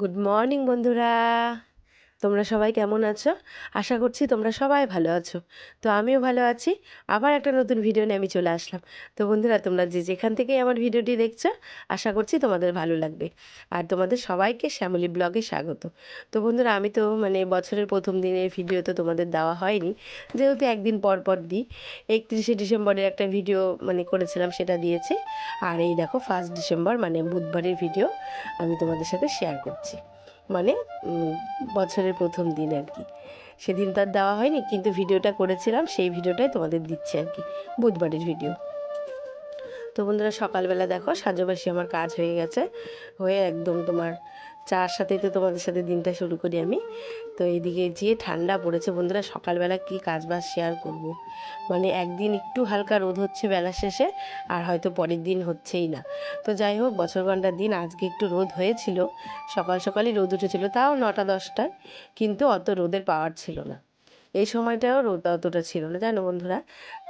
Good morning বন্ধুরা। তোমরা সবাই কেমন আছো? আশা করছি তোমরা সবাই ভালো আছো। তো আমিও ভালো আছি। আবার একটা নতুন ভিডিও নিয়ে আমি চলে আসলাম। তো বন্ধুরা, তোমরা যে যেখান থেকেই আমার ভিডিওটি দেখছ, আশা করছি তোমাদের ভালো লাগবে। আর তোমাদের সবাইকে শ্যামলী ব্লগে স্বাগত। তো বন্ধুরা, আমি তো মানে বছরের প্রথম দিনের ভিডিও তো তোমাদের দেওয়া হয়নি। যেহেতু একদিন পর পর দিই, একত্রিশে ডিসেম্বরের একটা ভিডিও মানে করেছিলাম, সেটা দিয়েছি। আর এই দেখো ফার্স্ট ডিসেম্বর মানে বুধবারের ভিডিও আমি তোমাদের সাথে শেয়ার করছি। মানে বছরের প্রথম দিন আর কি। সেদিন তো আর দেওয়া হয়নি, কিন্তু ভিডিওটা করেছিলাম, সেই ভিডিওটাই তোমাদের দিচ্ছি আর কি, বুধবারের ভিডিও। তো বন্ধুরা, সকালবেলা দেখো, সাজবাসি আমার কাজ হয়ে গেছে, হয়ে একদম তোমার চার সাথেই তো তোমাদের সাথে দিনটা শুরু করি আমি। তো এইদিকে যে ঠান্ডা পড়েছে, বন্ধুরা সকালবেলা কি কাজ বাজ শেয়ার করব। মানে একদিন একটু হালকা রোদ হচ্ছে বেলা শেষে, আর হয়তো পরের দিন হচ্ছেই না। তো যাই হোক, বছর ঘণ্টার দিন আজকে একটু রোদ হয়েছিল, সকাল সকালই রোদ উঠেছিল, তাও নটা দশটায়, কিন্তু অত রোদের পাওয়ার ছিল না। এই সময়টাও রোদ অতটা ছিল না, জানো বন্ধুরা?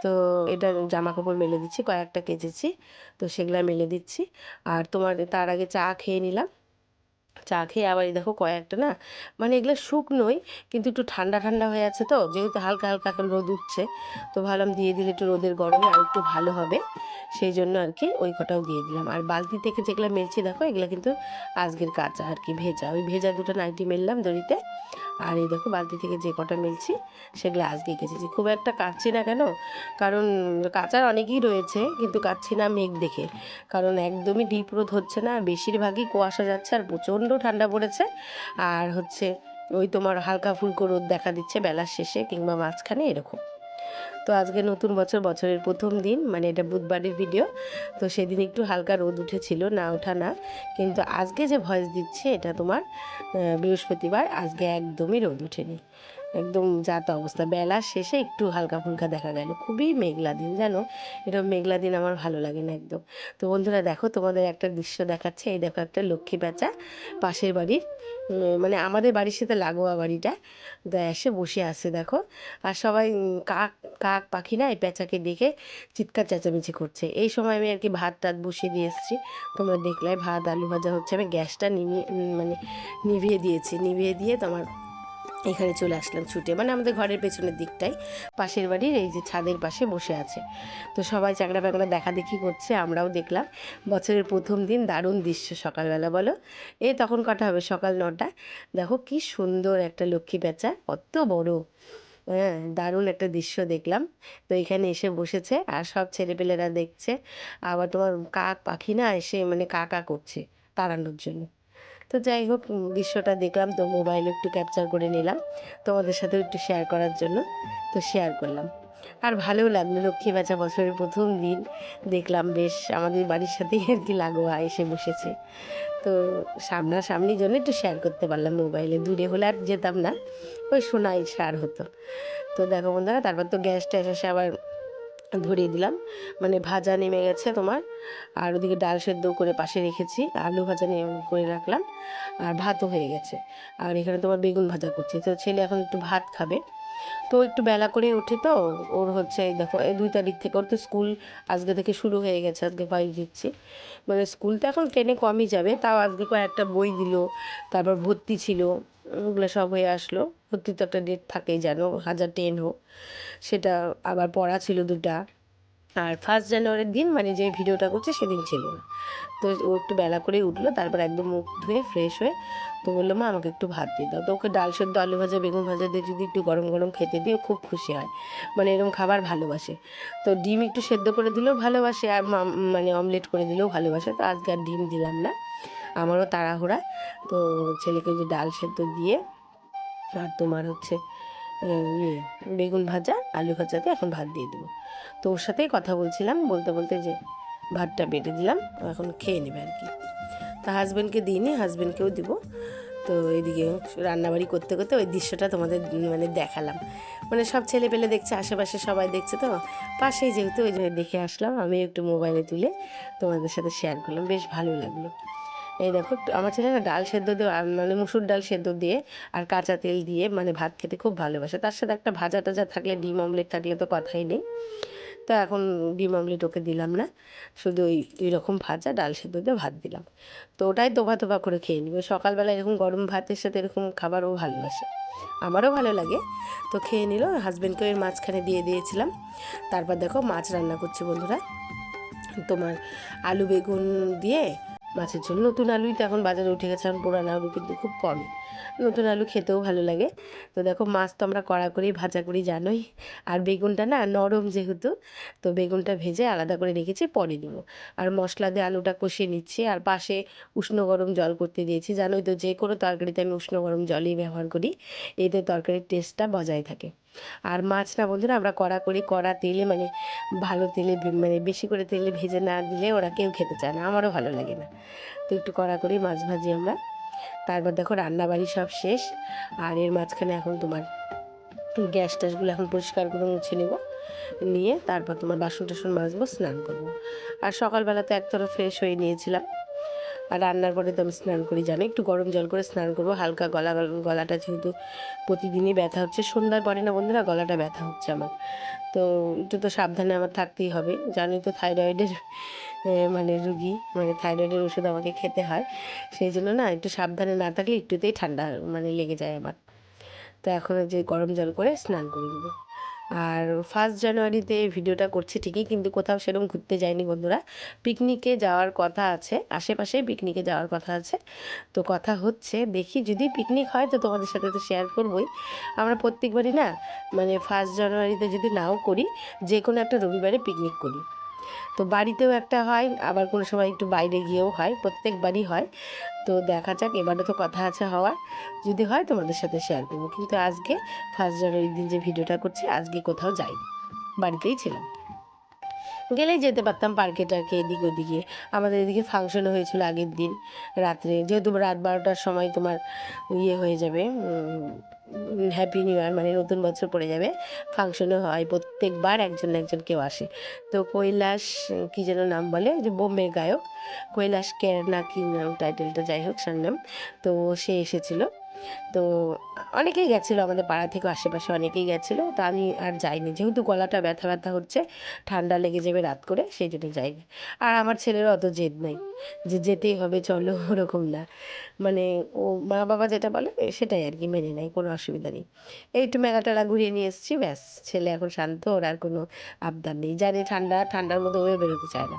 তো এটা জামা কাপড় মেলে দিচ্ছি, কয়েকটা কেচেছি, তো সেগুলা মেলে দিচ্ছি। আর তোমার তার আগে চা খেয়ে নিলাম চা খেয়ে আবার এই দেখো কয়েকটা না মানে এগুলো শুকনোই, কিন্তু একটু ঠান্ডা ঠান্ডা হয়ে আছে তো, যেহেতু হালকা হালকা এখন রোদ উঠছে, তো ভাবলাম দিয়ে দিলে একটু রোদের গরমে আর একটু ভালো হবে, সেই জন্য আর কি ওই কটাও দিয়ে দিলাম। আর বালতি থেকে যেগুলো মেলছি দেখো, এগুলো কিন্তু আজকের কাঁচা আর কি, ভেজা। ওই ভেজা দুটো নাইটি মেললাম দড়িতে আর এই দেখো বালতি থেকে যে কটা মিলছি, সেগুলো আজকে কেচেছি। খুব একটা কাটছি না কেন? কারণ কাঁচার অনেকই রয়েছে, কিন্তু কাটছি না মেঘ দেখে। কারণ একদমই ডিপ রোদ হচ্ছে না, বেশিরভাগই কুয়াশা যাচ্ছে আর প্রচণ্ড ঠান্ডা পড়েছে। আর হচ্ছে ওই তোমার হালকা ফুলকো রোদ দেখা দিচ্ছে বেলার শেষে, কিংবা মাঝখানে এরকম। তো আজকে নতুন বছর, বছরের প্রথম দিন মানে এটা বুধবারের ভিডিও তো সেদিন একটু হালকা রোদ উঠেছিল, না ওঠা না। কিন্তু আজকে যে ভয়েস দিচ্ছে, এটা তোমার বৃহস্পতিবার, আজকে একদমই রোদ উঠেনি একদম যাত অবস্থা। বেলার শেষে একটু হালকা ফুলকা দেখা গেল। খুবই মেঘলা দিন, জানো? এটা মেঘলা দিন আমার ভালো লাগে না একদম। তো বন্ধুরা, দেখো তোমাদের একটা দৃশ্য দেখাচ্ছে। এই দেখো একটা লক্ষ্মী প্যাঁচা পাশের বাড়ির মানে আমাদের বাড়ির সাথে লাগোয়া বাড়িটা। এসে বসে আছে, দেখো। আর সবাই কাক কাক পাখি না, এই প্যাঁচাকে দেখে চিৎকার চেঁচামেচি করছে। এই সময় আমি আর কি ভাত টাত বসিয়ে দিয়ে এসেছি। তোমরা দেখলে ভাত, আলু ভাজা হচ্ছে, আমি গ্যাসটা নিভিয়ে মানে নিভিয়ে দিয়েছি। নিভিয়ে দিয়ে তোমার এখানে চলে আসলাম ছুটে। মানে আমাদের ঘরের পেছনের দিকটাই, পাশের বাড়ির এই যে ছাদের পাশে বসে আছে। তো সবাই চাকরা বাকরা দেখা দেখি করছে, আমরাও দেখলাম। বছরের প্রথম দিন দারুণ দৃশ্য সকালবেলা, বলো? এই তখন কটা হবে? সকাল নটা। দেখো কি সুন্দর একটা লক্ষ্মী প্যাঁচা কত বড়। হ্যাঁ দারুণ একটা দৃশ্য দেখলাম। তো এখানে এসে বসেছে আর সব ছেলেপেলেরা দেখছে। আবার তোমার কাক পাখি না এসে মানে কাকা করছে তাড়ানোর জন্য। তো যাই হোক দৃশ্যটা দেখলাম, তো মোবাইলে একটু ক্যাপচার করে নিলাম। তোমাদের সাথেও একটু শেয়ার করার জন্য, তো শেয়ার করলাম। আর ভালোও লাগল লক্ষ্মী বাচ্চা বছরের প্রথম দিন। দেখলাম বেশ আমাদের বাড়ির সাথেই আর কি লাগোয়া এসে বসেছে। তো সামনাসামনি জন্য একটু শেয়ার করতে পারলাম মোবাইলে দূরে হলে আর যেতাম না। ওই শোনাই সার হতো। তো দেখো বন্ধুরা, তারপর তো গ্যাসটা এসে আবার ধরিয়ে দিলাম। মানে ভাজা নেমে গেছে তোমার। আর ওদিকে ডাল সেদ্ধ করে পাশে রেখেছি। আলু ভাজা করে রাখলাম। আর ভাতও হয়ে গেছে। আর এখানে তোমার বেগুন ভাজা করছি। তো ছেলে এখন একটু ভাত খাবে। তো একটু বেলা করে ওঠে তো, ওর হচ্ছে এই দেখো, এই দুই তারিখ থেকে, ওর তো স্কুল আজকে থেকে শুরু হয়ে গেছে, আজকে ফাইভ দিচ্ছি। মানে স্কুল তো এখন টেনে কমই যাবে, তাও আজকে কয়েকটা বই দিল, তারপর ভর্তি ছিল, ওগুলো সব হয়ে আসলো। ভর্তি তো একটা ডেট থাকেই, জানো, হাজার টেন হোক, সেটা আবার পড়া ছিল দুটা। আর ফার্স্ট জানুয়ারির দিন মানে যে ভিডিওটা করছে সেদিন ছিল। না তো ও একটু বেলা করেই উঠল, তারপর একদম মুখ ধুয়ে ফ্রেশ হয়ে তো বলল, মা, আমাকে একটু ভাত দিয়ে দাও। তো ওকে ডাল সেদ্ধ, আলু ভাজা, বেগুন ভাজা দিয়ে যদি একটু গরম গরম খেতে দিয়ে খুব খুশি হয়। মানে এরকম খাবার ভালোবাসে। তো ডিম একটু সেদ্ধ করে দিলেও ভালোবাসে আর মানে অমলেট করে দিলেও ভালোবাসে। তো আজকে আর ডিম দিলাম না, আমারও তাড়াহুড়া। তো ছেলেকে যে ডাল সেদ্ধ দিয়ে আর তোমার হচ্ছে ইয়ে বেগুন ভাজা, আলু ভাজাতে এখন ভাত দিয়ে দেবো। তো ওর সাথেই কথা বলছিলাম, বলতে বলতে যে ভাতটা বেটে দিলাম এখন খেয়ে নেবে আর কি। তা হাজব্যান্ডকে দিইনি হাজব্যান্ডকেও দিব। তো এইদিকে রান্নাবাড়ি করতে করতে ওই দৃশ্যটা তোমাদের মানে দেখালাম। মানে সব ছেলে পেলে দেখছে, আশেপাশে সবাই দেখছে তো। পাশেই যেহেতু ওই দেখে আসলাম আমি একটু মোবাইলে তুলে তোমাদের সাথে শেয়ার করলাম, বেশ ভালো লাগল। এই দেখো আমার ছেলে না ডাল সেদ্ধ দিয়ে আর মানে মুসুর ডাল সেদ্ধ দিয়ে আর কাঁচা তেল দিয়ে মানে ভাত খেতে খুব ভালোবাসে। তার সাথে একটা ভাজা টাজা থাকলে ডিম অমলেট থাকলে তো কথাই নেই। তো এখন ডিম অমলেট ওকে দিলাম না, শুধু ওই এরকম ভাজা ডাল সেদ্ধ দিয়ে ভাত দিলাম। তো ওটাই তোবা তোবা করে খেয়ে নিবে। সকালবেলা এরকম গরম ভাতের সাথে এরকম খাবারও ভালোবাসে, আমারও ভালো লাগে। তো খেয়ে নিল হাজব্যান্ডকে এর মাঝখানে দিয়ে দিয়েছিলাম। তারপর দেখো মাছ রান্না করছি বন্ধুরা। তোমার আলু বেগুন দিয়ে মাছের ঝোল। নতুন আলুই তো এখন বাজারে উঠে গেছে, এখন পুরানো আলু কিন্তু খুব কমই। নতুন আলু খেতেও ভালো লাগে। তো দেখো, মাছ তো আমরা কড়া করেই ভাজা করি, জানোই। আর বেগুনটা না নরম যেহেতু, তো বেগুনটা ভেজে আলাদা করে রেখেছি, পরে দিব। আর মশলা দিয়ে আলুটা কষিয়ে নিচ্ছি, আর পাশে উষ্ণ গরম জল করতে দিয়েছি। জানোই তো, যে কোনো তরকারিতে আমি উষ্ণ গরম জলই ব্যবহার করি, এতে তরকারির টেস্টটা বজায় থাকে। আর মাছ না আমরা কড়া করি, কড়া তেলে মানে ভালো তেলে মানে বেশি করে তেলে ভেজে না দিলে ওরা কেউ খেতে চায় না, আমারও ভালো লাগে না। তো একটু কড়া করি, মাছ ভাজি আমরা। তারপর দেখো রান্নাবাড়ি সব শেষ, আর এর মাঝখানে এখন তোমার গ্যাস ট্যাসগুলো এখন পরিষ্কার করে মুছে নেব। নিয়ে তারপর তোমার বাসন টাসন মাজবো, স্নান করব। আর সকালবেলা তো একতরফ ফ্রেশ হয়ে নিয়েছিলাম। আর রান্নার পরে তো আমি স্নান করি, জানি? একটু গরম জল করে স্নান করব, হালকা গলা, গলাটা যেহেতু প্রতিদিনই ব্যথা হচ্ছে, সন্ধ্যার পরে না বন্ধুরা গলাটা ব্যথা হচ্ছে আমার। তো একটু তো সাবধানে আমার থাকতেই হবে, জানোই তো থাইরয়েডের মানে রুগী মানে থাইরয়েডের ওষুধ আমাকে খেতে হয়, সেই জন্য না একটু সাবধানে না থাকলে একটুতেই ঠান্ডা মানে লেগে যায় আমার। তো এখন যে গরম জল করে স্নান করে দেবো আর ফার্স্ট জানুয়ারিতে এই ভিডিওটা করছি ঠিকই, কিন্তু কোথাও সেরকম ঘুরতে যাইনি বন্ধুরা। পিকনিকে যাওয়ার কথা আছে, আশেপাশে পিকনিকে যাওয়ার কথা আছে। তো কথা হচ্ছে, দেখি যদি পিকনিক হয় তো তোমাদের সাথে তো শেয়ার করবোই। আমরা প্রত্যেকবারই না মানে ফার্স্ট জানুয়ারিতে যদি নাও করি যে কোনো একটা রবিবারে পিকনিক করি। তো বাড়িতেও একটা হয়, আবার কোনো সময় একটু বাইরে গিয়েও হয়, প্রত্যেকবারই হয়। তো দেখা যাক এবারে তো কথা আছে হওয়ার। যদি হয়, তোমাদের সাথে শেয়ার করব। কিন্তু আজকে ফার্স্ট জানুয়ারির দিন যে ভিডিওটা করছি, আজকে কোথাও যাইনি। বাড়িতেই ছিলাম। গেলেই যেতে পারতাম পার্কে টার্কে, এদিক ওদিকে। আমাদের এদিকে ফাংশনও হয়েছিল আগের দিন, রাত্রে। যেহেতু রাত বারোটার সময় তোমার ইয়ে হয়ে যাবে হ্যাপি নিউ ইয়ার মানে নতুন বছর পড়ে যাবে। ফাংশনও হয়, প্রত্যেকবার একজন একজন কেউ আসে। তো কৈলাস, কী যেন নাম বলে যে বোম্বের গায়ক। কৈলাস কের না কি নাম টাইটেলটা যাই হোক, সার নাম। তো সে এসেছিল। তো অনেকেই গেছিল আমাদের পাড়া থেকে, আশেপাশে অনেকেই গেছিল। তো আমি আর যাইনি, যেহেতু গলাটা ব্যথা ব্যথা হচ্ছে, ঠান্ডা লেগে যাবে রাত করে, সেই জন্য যাইনি। আর আমার ছেলের অত জেদ নাই যে যেতেই হবে, চলো ওরকম না। মানে ও মা বাবা যেটা বলে, সেটাই আর কি, মেনে নেয়, কোনো অসুবিধা নেই। একটু মেলা টেলা ঘুরিয়ে নিয়ে এসেছি, ব্যাস, ছেলে এখন শান্ত, ওর আর কোনো আবদার নেই। জানি ঠান্ডা, ঠান্ডার মধ্যে ওয়ে বেরোতে চায় না।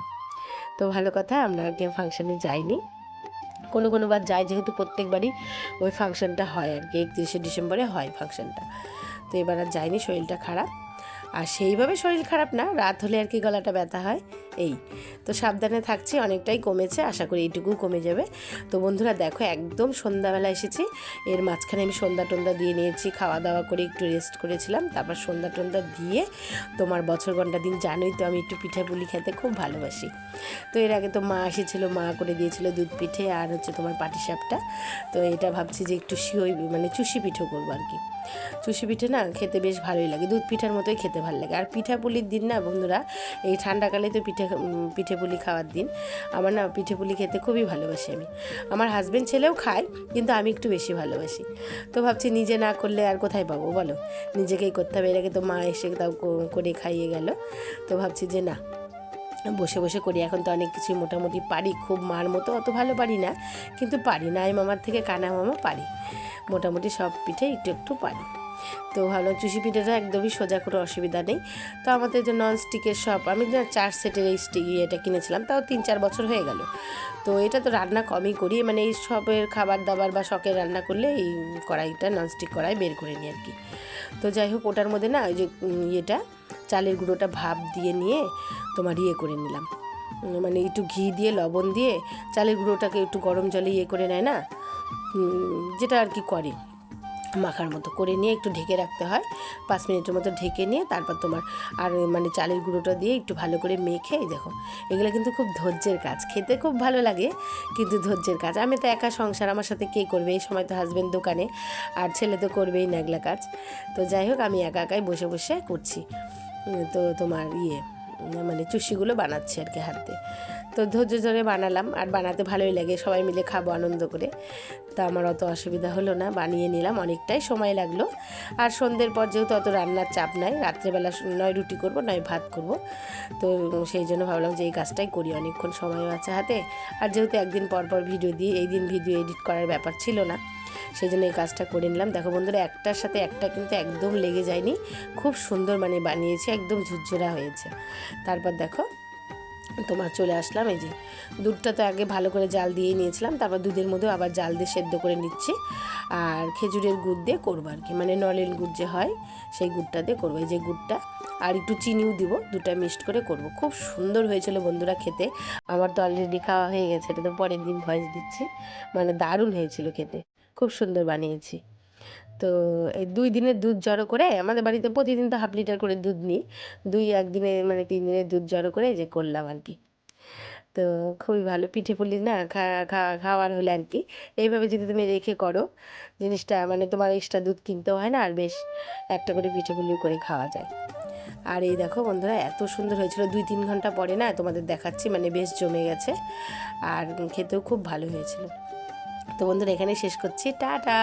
তো ভালো কথা, আমরা আর কি ফাংশনে যাইনি। কোনো কোনো বার যাই যেহেতু প্রত্যেকবারই ওই ফাংশনটা হয় আর কি, একত্রিশে ডিসেম্বরে হয় ফাংশনটা। তো এবার আর যায়নি, শরীরটা খারাপ। আর সেইভাবে শরীর খারাপ না, রাত হলে আর কি গলাটা ব্যথা হয়। এই, তো সাবধানে থাকছি, অনেকটাই কমেছে, আশা করি এইটুকু কমে যাবে। তো বন্ধুরা দেখো, একদম সন্ধ্যাবেলা এসেছি, এর মাঝখানে আমি সন্ধ্যা টন্দা দিয়ে নিয়েছি খাওয়া দাওয়া করে একটু রেস্ট করেছিলাম, তারপর সন্ধ্যা টন্দা দিয়ে তোমার বছর ঘণ্টা দিন, জানোই তো আমি একটু পিঠে পুলি খেতে খুব ভালোবাসি। তো এর আগে তো মা এসেছিল, মা করে দিয়েছিল দুধ পিঠে আর হচ্ছে তোমার পাটিসাপটা। তো এটা ভাবছি যে একটু শিওই মানে চুষি পিঠে করব আর কি। চুষি পিঠে না খেতে বেশ ভালোই লাগে, দুধ পিঠার মতোই খেতে ভালো লাগে। আর পিঠা পুলির দিন না বন্ধুরা, এই ঠান্ডাকালে তো পিঠে উম, পিঠে পুলি খাওয়ার দিন। আমার না পিঠে পুলি খেতে খুবই ভালোবাসি আমি। আমার হাজব্যান্ড ছেলেও খায় কিন্তু আমি একটু বেশি ভালোবাসি। তো ভাবছি নিজে না করলে আর কোথায় পাবো বলো? নিজেকেই করতে হবে এর আগে তো মা এসে তাও করে খাইয়ে গেল। তো ভাবছি যে না বসে বসে করি। এখন তো অনেক কিছুই মোটামুটি পারি খুব মার মতো অত ভালো পারি না। কিন্তু পারি নাই মামার থেকে কানা মামা পারি। মোটামুটি সব পিঠে একটু একটু পারি। তো ভালো চুষি পিঠেটা একদমই সোজা করে অসুবিধা নেই। তো আমাদের যে নন স্টিকের সব আমি চার সেটের এই স্টিক এটা কিনেছিলাম, তাও তিন চার বছর হয়ে গেল। তো এটা তো রান্না কমই করি মানে এই সবের খাবার দাবার বা শখের রান্না করলে এই কড়াইটা ননস্টিক কড়াই বের করে নিই আর কি তো যাই হোক, ওটার মধ্যে না ওই যে ইয়েটা, চালের গুঁড়োটা ভাপ দিয়ে নিয়ে তোমার ইয়ে করে নিলাম। মানে একটু ঘি দিয়ে, লবণ দিয়ে, চালের গুঁড়োটাকে একটু গরম জলে ইয়ে করে নেয় না? যেটা আর কি করে। মাখার মতো করে নিয়ে একটু ঢেকে রাখতে হয়। পাঁচ মিনিটের মতো ঢেকে নিয়ে তারপর তোমার আর মানে চালের গুঁড়োটা দিয়ে একটু ভালো করে মেখে দেখো, এগুলো কিন্তু খুব ধৈর্যের কাজ। খেতে খুব ভালো লাগে, কিন্তু ধৈর্যের কাজ। আমি তো একা সংসার, আমার সাথে কে করবে? এই সময় তো হাজব্যান্ড দোকানে, আর ছেলে তো করবেই না এগুলা কাজ। তো যাই হোক, আমি একা একাই বসে বসে করছি। তো তোমার ইয়ে মানে চুষিগুলো বানাচ্ছি আর কি হাতে। তো ধৈর্য ধরে বানালাম, আর বানাতে ভালোই লাগে, সবাই মিলে খাব আনন্দ করে। তা আমার অত অসুবিধা হলো না, বানিয়ে নিলাম, অনেকটাই সময় লাগল। আর সন্ধ্যের পর যেহেতু অত রান্নার চাপ নাই, রাত্রেবেলা নয় রুটি করব, নয় ভাত করব। তো সেই জন্য ভাবলাম যে এই কাজটাই করি, অনেকক্ষণ সময়ও আছে হাতে। আর যেহেতু একদিন পর পর ভিডিও দিয়ে এই দিন ভিডিও এডিট করার ব্যাপার ছিল না। সেই জন্য এই কাজটা করে নিলাম। দেখো বন্ধুরা, একটার সাথে একটা কিন্তু একদম লেগে যায়নি। খুব সুন্দর মানে বানিয়েছে, একদম ঝুরঝুরা হয়েছে। তারপর দেখো, তোমার চলে আসলাম এই যে, দুধটা তো আগে ভালো করে জাল দিয়ে নিয়েছিলাম, তারপর দুধের মধ্যেও আবার জাল দিয়ে সেদ্ধ করে নিচ্ছি। আর খেজুরের গুড় দিয়ে করব আর কি মানে নলেন গুড় যে হয়, সেই গুড়টা দিয়ে করব। এই যে গুড়টা, আর একটু চিনিও দিব, দুটা মিক্সড করে করব। খুব সুন্দর হয়েছিল বন্ধুরা খেতে। আমার তো অলরেডি খাওয়া হয়ে গেছে, এটা তো পরের দিন ভয়েস দিচ্ছি। মানে দারুণ হয়েছিল খেতে। খুব সুন্দর বানিয়েছি। তো এই দুই দিনের দুধ জড়ো করে আমাদের বাড়িতে প্রতিদিন তো হাফ লিটার করে দুধ নিই। দুই একদিনে মানে তিন দিনের দুধ জড়ো করে যে করলাম আর কি। তো খুবই ভালো পিঠে পুলি না খাওয়ার হলে আর কি। এইভাবে যদি তুমি রেখে করো জিনিসটা মানে তোমার এক্সট্রা দুধ কিনতেও হয় না আর বেশ একটা করে পিঠে পুলি করে খাওয়া যায়। আর এই দেখো বন্ধুরা এত সুন্দর হয়েছিল। দুই তিন ঘণ্টা পরে না তোমাদের দেখাচ্ছি মানে বেশ জমে গেছে। আর খেতেও খুব ভালো হয়েছিল। তো বন্ধুরা এখানে শেষ করছি। টাটা!